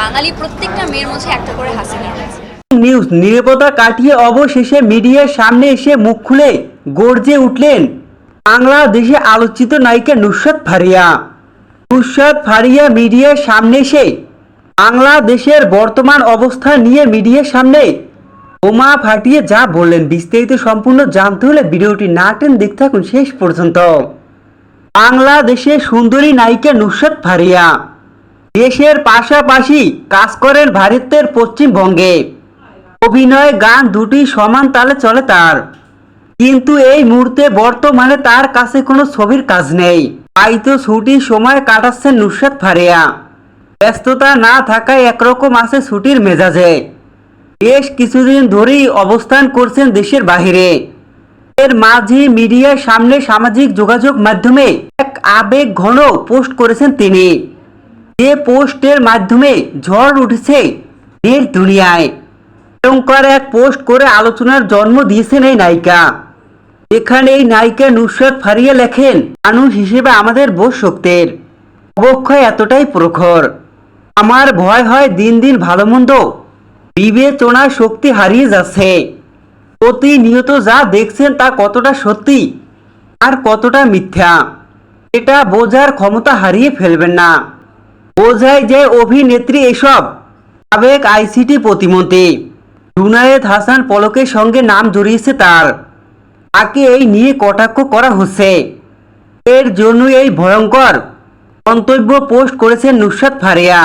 বাঙালি প্রত্যেকটা মেয়ের মধ্যে একটা করে হাসিনা নিউজ কাটিয়ে অবশেষে মিডিয়ার সামনে এসে মুখ খুলে গর্জে উঠলেন বাংলাদেশে আলোচিত নায়িকা নুসরাত ফারিয়া। নুসরাত ফারিয়া মিডিয়ার সামনে এসে বাংলাদেশের বর্তমান অবস্থা নিয়ে মিডিয়ার সামনে বোমা ফাটিয়ে যা বললেন, বিস্তারিত সম্পূর্ণ জানতে হলে ভিডিওটি না টেন দেখতে থাকুন শেষ পর্যন্ত। বাংলাদেশের সুন্দরী নায়িকা নুসরাত ফারিয়া। দেশের পাশাপাশি কাজ করেন ভারতের পশ্চিমবঙ্গে। অভিনয় গান দুটি সমান তালে চলে তার। কিন্তু এই মুহূর্তে বর্তমানে তার কাছে কোনো ছবির কাজ নেই। তো ছুটির সময় কাটাচ্ছেন নুসরাত ফারিয়া। ব্যস্ততা না থাকায় একরকম আছে ছুটির মেজাজে। বেশ কিছুদিন ধরেই অবস্থান করছেন দেশের বাহিরে। এর মাঝে মিডিয়ার সামনে সামাজিক যোগাযোগ মাধ্যমে এক আবেগ ঘন পোস্ট করেছেন তিনি। যে পোস্টের মাধ্যমে ঝড় উঠেছে দেশ দুনিয়ায়। ভয়ঙ্কর এক পোস্ট করে আলোচনার জন্ম দিয়েছেন এই নায়িকা। এখানে এই নায়িকা নুসরাত ফারিয়া লেখেন, মানুষ হিসেবে আমাদের বোধ শক্তির অবক্ষয় এতটাই প্রখর। আমার ভয় হয় দিন দিন ভালো মন্দ বিবেচনার শক্তি হারিয়ে যাচ্ছে। প্রতিনিয়ত যা দেখছেন তা কতটা সত্যি আর কতটা মিথ্যা, এটা বোঝার ক্ষমতা হারিয়ে ফেলবেন না। বোঝায় যে অভিনেত্রী এসব। সাবেক আইসিটি প্রতিমন্ত্রী জুনায়েদ হাসান পলকের সঙ্গে নাম জড়িয়েছে তার। তাকে এই নিয়ে কটাক্ষ করা হচ্ছে। এর জন্য এই ভয়ঙ্কর মন্তব্য পোস্ট করেছেন নুসাদ ফারিয়া।